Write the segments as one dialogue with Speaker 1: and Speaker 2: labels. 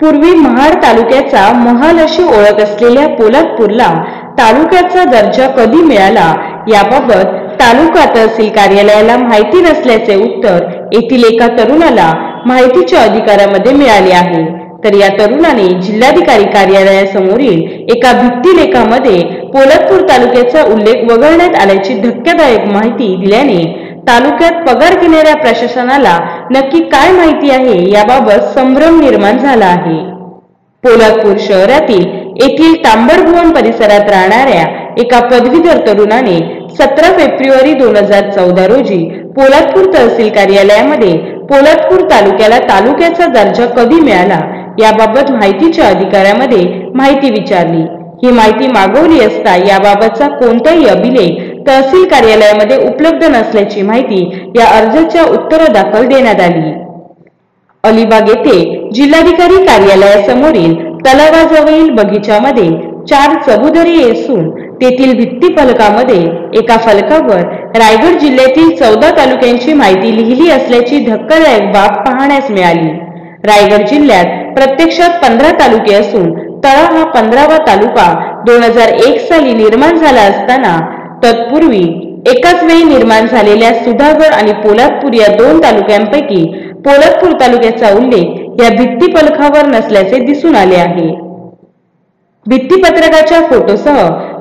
Speaker 1: पूर्वी महाड तालुक्याचा महाल अशी ओळख असलेल्या पोलादपूरला तालुक्याचा दर्जा कधी मिळाला याबाबत तालुका तहसील कार्यालयाला माहिती नसल्याचे उत्तर येथील एका तरुणाला माहितीच्या अधिकारामध्ये मिळाले आहे. तर या तरुणाने जिल्हाधिकारी कार्यालयासमोरील एका भित्तिलेखामध्ये पोलादपूर तालुक्याचा उल्लेख वगळण्यात आल्याची धक्कादायक माहिती दिल्याने तालुक्यात पगार घेणाऱ्या प्रशासनाला नक्की काय माहिती आहे याबाबत संभ्रम निर्माण झाला आहे. पोलादपूर शहरातील येथील तांबडभुवन परिसरात राहणाऱ्या एका पदवीधर तरुणाने सतरा फेब्रुवारी दोन हजार चौदा रोजी पोलादपूर तहसील कार्यालयामध्ये पोलादपूर तालुक्याला तालुक्याचा दर्जा कधी मिळाला याबाबत माहितीच्या अधिकाऱ्यामध्ये माहिती विचारली. ही माहिती मागवली असता याबाबतचा कोणताही अभिलेख तहसील कार्यालयामध्ये उपलब्ध नसल्याची माहिती या अर्जाच्या उत्तरादाखल देण्यात आली. अलिबाग येथे जिल्हाधिकारी कार्यालयासमोरील तलावाजवळील बगीच्यामध्ये चार चबुदरी असून तेथील भित्तीफलकामध्ये एका फलकावर रायगड जिल्ह्यातील चौदा तालुक्यांची माहिती लिहिली असल्याची धक्कादायक बाब पाहण्यास मिळाली. रायगड जिल्ह्यात प्रत्यक्षात पंधरा तालुके असून तळा हा पंधरावा तालुका दोन हजार एक साली निर्माण झाला असताना तत्पूर्वी एकाच वेळी निर्माण झालेल्या सुधागड आणि पोलादपूर या दोन तालुक्यांपैकी पोलादपूर तालुक्याचा उल्लेख या भित्तीपलखावर नसल्याचे दिसून आले आहे. भित्तीपत्रकाच्या फोटोसह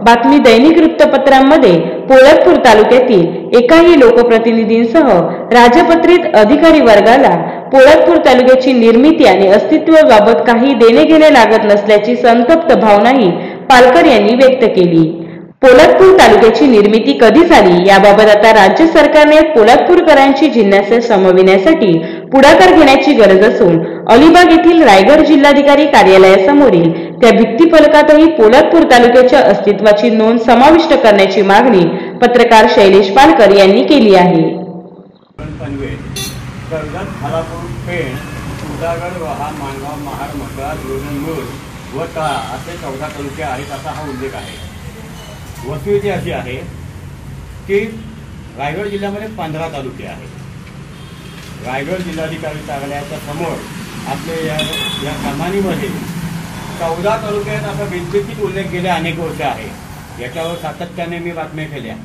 Speaker 1: बातमी दैनिक वृत्तपत्रांमध्ये पोलादपूर तालुक्यातील एकाही लोकप्रतिनिधींसह राजपत्रित अधिकारी वर्गाला पोलादपूर तालुक्याची निर्मिती आणि अस्तित्वाबाबत काही देणे घेणे लागत नसल्याची संतप्त भावनाही पालकर यांनी व्यक्त केली. पोलादपूर तालुक्याची निर्मिती कधी झाली? याबाबत आता राज्य सरकारने पोलादपूरकरांची जिज्ञासा समविण्यासाठी पुढाकार घेण्याची गरज असून अलिबाग येथील रायगड जिल्हाधिकारी कार्यालयासमोरील त्या भित्तीफलकातही पोलादपूर तालुक्याच्या अस्तित्वाची नोंद समाविष्ट करण्याची मागणी पत्रकार शैलेश पालकर यांनी केली आहे.
Speaker 2: व तळा असे चौदा तालुके आहेत असा हा उल्लेख आहे. वस्तुस्थिती अशी आहे की रायगड जिल्ह्यामध्ये पंधरा तालुके आहेत. रायगड जिल्हाधिकारी कार्यालयाच्या समोर आपले या या कमानीमध्ये चौदा तालुक्यात असा विद्युतीत उल्लेख गेले अनेक वर्ष आहे. याच्यावर सातत्याने मी बातम्या केल्या.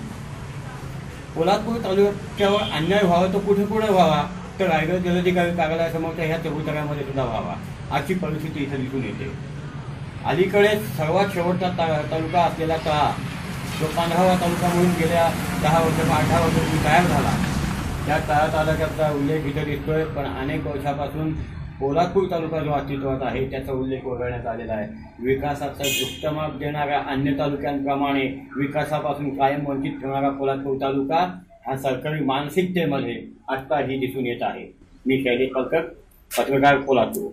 Speaker 2: पोलादपूर तालुक्यावर अन्याय व्हावा तो कुठे कुठे व्हावा तर रायगड जिल्हाधिकारी कार्यालयासमोरच्या ह्या चबुतऱ्यामध्ये सुद्धा व्हावा अशी परिस्थिती इथे दिसून येते. अलीकडे सर्वात शेवटचा ता तालुका असलेला तळा जो पंधरावा तालुका म्हणून गेल्या दहा वर्षापासून अठरा वर्षापूर्वी तयार झाला. त्या तळा तालुक्याचा उल्लेख इथं दिसतोय पण अनेक वर्षापासून पोलादपूर तालुका जो अस्तित्वात आहे त्याचा उल्लेख वगळण्यात आलेला आहे. विकासाचा जुक्तमाप देणाऱ्या अन्य तालुक्यांप्रमाणे विकासापासून कायम वंचित ठेवणारा पोलादपूर तालुका हा सरकारी मानसिकतेमध्ये आत्ताही दिसून येत आहे. मी शैलेश पलकर पत्रकार पोलादपूर